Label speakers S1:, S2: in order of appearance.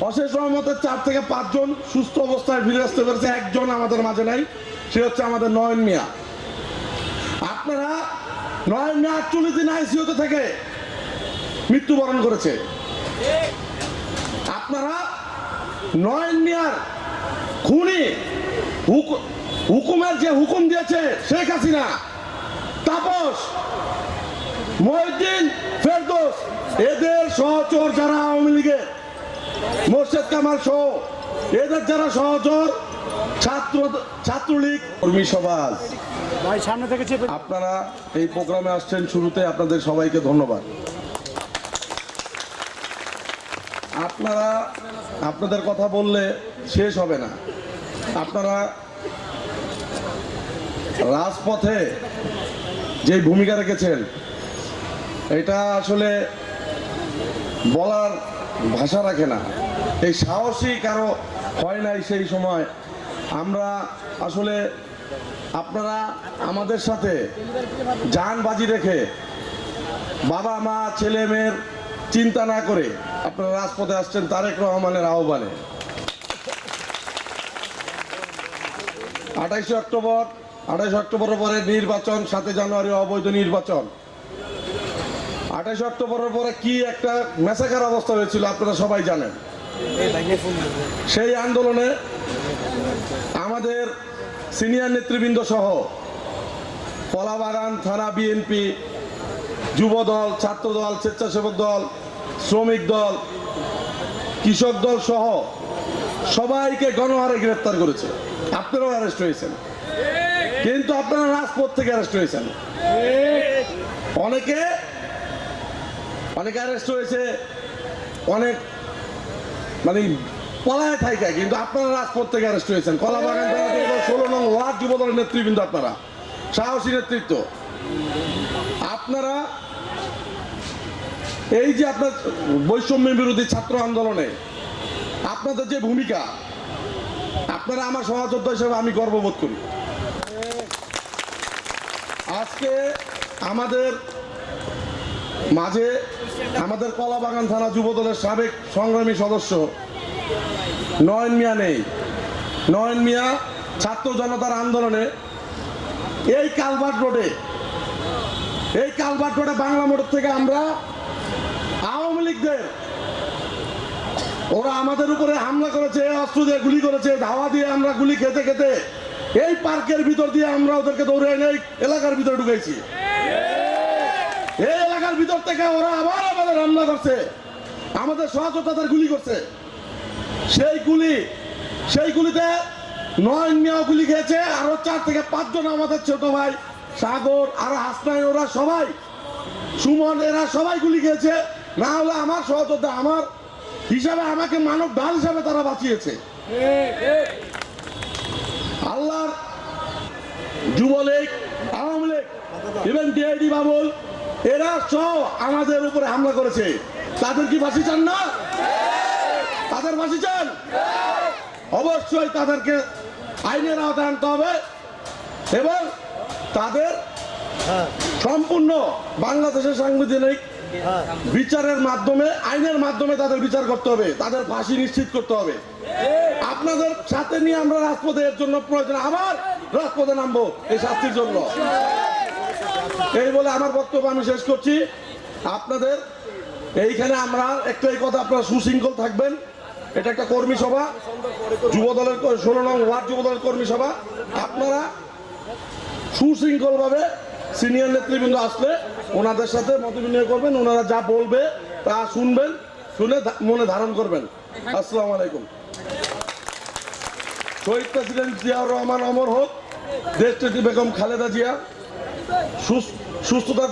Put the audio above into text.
S1: অশেষ রহমতের চার থেকে পাঁচজন সুস্থ অবস্থায় ফিরে আসতে পেরেছে, একজন আমাদের মাঝে নাই, সে হচ্ছে আমাদের নয়ন মিয়া। আপনারা নয়ন মিয়া আটচল্লিশ দিন আইসিউতে থেকে মৃত্যুবরণ করেছে, আপনারা নয়ন মিয়ার খুনি হুক- হুকুমের যে হুকুম দিয়েছে শেখ হাসিনা, তাপস, মহিউদ্দিন ফেরদোস, এদের সহচর যারা আওয়ামী লীগের মোর্শেদ কামাল সহ এদের যারা সহচর ছাত্র ছাত্রলীগ কর্মী সমাজ।
S2: ভাই সামনে থেকে
S1: আপনারা এই প্রোগ্রামে আসছেন শুরুতে আপনাদের সবাইকে ধন্যবাদ। আপনারা আপনাদের কথা বললে শেষ হবে না। আপনারা রাজপথে যে ভূমিকা রেখেছেন এটা আসলে বলার ভাষা রাখে না। এই সাহসী কারও হয় নাই সেই সময়। আমরা আসলে আপনারা আমাদের সাথে যান বাজি রেখে বাবা, মা, ছেলে, মেয়ের চিন্তা না করে আপনারা রাজপথে আসছেন তারেক রহমানের আহ্বানে। আঠাইশে অক্টোবর, আঠাইশে অক্টোবরের পরে নির্বাচন সাতই জানুয়ারি অবৈধ নির্বাচন। আঠাইশে অক্টোবরের পরে কি একটা মেসাকার অবস্থা হয়েছিল, আপনারা সবাই জানেন। সেই আন্দোলনে আমাদের সিনিয়র নেতৃবৃন্দ সহ কলাবাগান থানা বিএনপি যুবদল, ছাত্রদল, স্বেচ্ছাসেবক দল, শ্রমিক দল, কৃষক দল সহ সবাইকে গণহারে গ্রেফতার করেছে। আপনারাও অ্যারেস্ট হয়েছেন। কিন্তু আপনারা রাজপথ থেকে অ্যারেস্ট হয়েছেন। অনেকে অনেকে অ্যারেস্ট হয়েছে, অনেক মানে পলায় থাকে কিন্তু আপনারা রাজপথ থেকে অ্যারেস্ট হয়েছেন। কলাবাগান ষোলো নং ওয়ার্ড যুবদলের নেতৃবৃন্দ আপনারা, সাহসী নেতৃত্ব। আপনারা এই যে আপনার বৈষম্য বিরোধী ছাত্র আন্দোলনে, আপনাদের যে ভূমিকা, আপনারা আমার সহযোদ্ধা হিসেবে আমি গর্ববোধ করি। আজকে আমাদের মাঝে আমাদের কলাবাগান থানা যুবদলের সাবেক সংগ্রামী সদস্য নয়ন মিয়া নেই। নয়ন মিয়া ছাত্র জনতার আন্দোলনে এই কালভার্ট রোডে, এই কালভার্ট রোডে বাংলা মোটর থেকে আমরা আওয়ামী লীগদের, ওরা আমাদের উপরে হামলা করেছে অস্ত্র দিয়ে গুলি করেছে, ধাওয়া দিয়ে আমরা গুলি খেতে খেতে এই পার্কের ভিতর দিয়ে আমরা ওদেরকে দৌড়ে এনে এলাকার ভিতরে ঢুকেছি এই এলাকার ভিতর থেকে ওরা আবার আমাদের হামলা করছে। আমাদের সহযোদ্ধাদের গুলি করছে। সেই গুলি, সেই গুলিতে নয় মিয়াও গুলি খেয়েছে, আরও চার থেকে পাঁচজন আমাদের ছোট ভাই সাগর আর হাসনাই, ওরা সবাই, সুমন, এরা সবাই গুলি খেয়েছে। না হলে আমার সহযোদ্ধা, আমার হিসাবে আমাকে মানব ঢাল হিসাবে তারা বাঁচিয়েছে। আল্লাহর যুবলীগ, আওয়ামী লীগ, ইভেন ডিআইডি বাবুল এরা সহ আমাদের উপরে হামলা করেছে। তাদের কি ফাঁসি চান না? তাদের ফাঁসি চান? অবশ্যই তাদেরকে আইনের আওতায় আনতে হবে এবং তাদের সম্পূর্ণ বাংলাদেশের সাংবিধানিক বিচারের মাধ্যমে, আইনের মাধ্যমে তাদের বিচার করতে হবে। তাদের ফাঁসি নিশ্চিত করতে হবে। আপনাদের সাথে নিয়ে আমরা রাজপথে এর জন্য প্রয়োজন আবার রাজপথে নামবো এই শাস্তির জন্য। এই বলে আমার বক্তব্য আমি শেষ করছি। আপনাদের, এইখানে আমরা একটা এই কথা আপনারা সুশৃঙ্খল থাকবেন। এটা একটা কর্মী সভা। যুব দলের ষোলো নং ওয়ার্ড যুব দলের কর্মী সভা। আপনারা সুশৃঙ্খলভাবে সিনিয়র নেতৃবৃন্দ আসলে ওনাদের সাথে মত বিনিময় করবেন, ওনারা যা বলবে তা শুনবেন, শুনে মনে ধারণ করবেন। আসসালামু আলাইকুম। শহীদ প্রেসিডেন্ট জিয়াউর রহমান অমর হোক দেশটি বেগম খালেদা জিয়া সুস্থতার